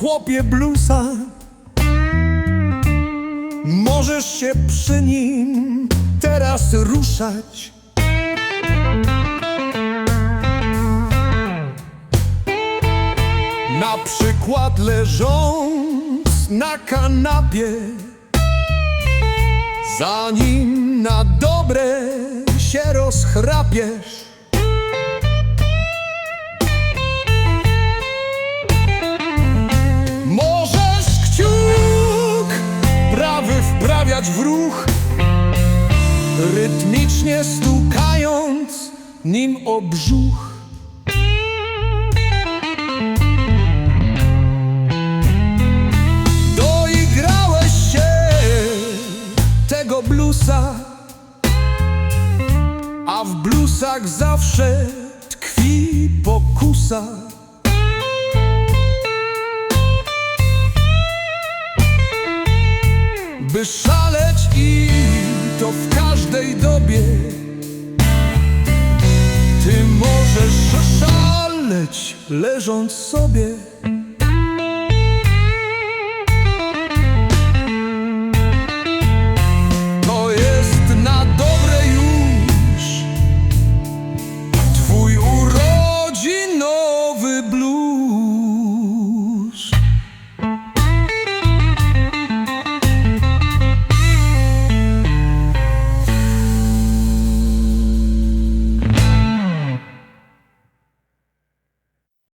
stopie bluesa. Możesz się przy nim teraz ruszać. Na przykład leżąc na kanapie Zanim na dobre się rozchrapiesz wprawiać w ruch. Rytmicznie stukając nim o brzuch. Doigrałeś się tego bluesa A w blusach zawsze tkwi pokusa By szaleć i to w każdej dobie. Ty możesz szaleć leżąc sobie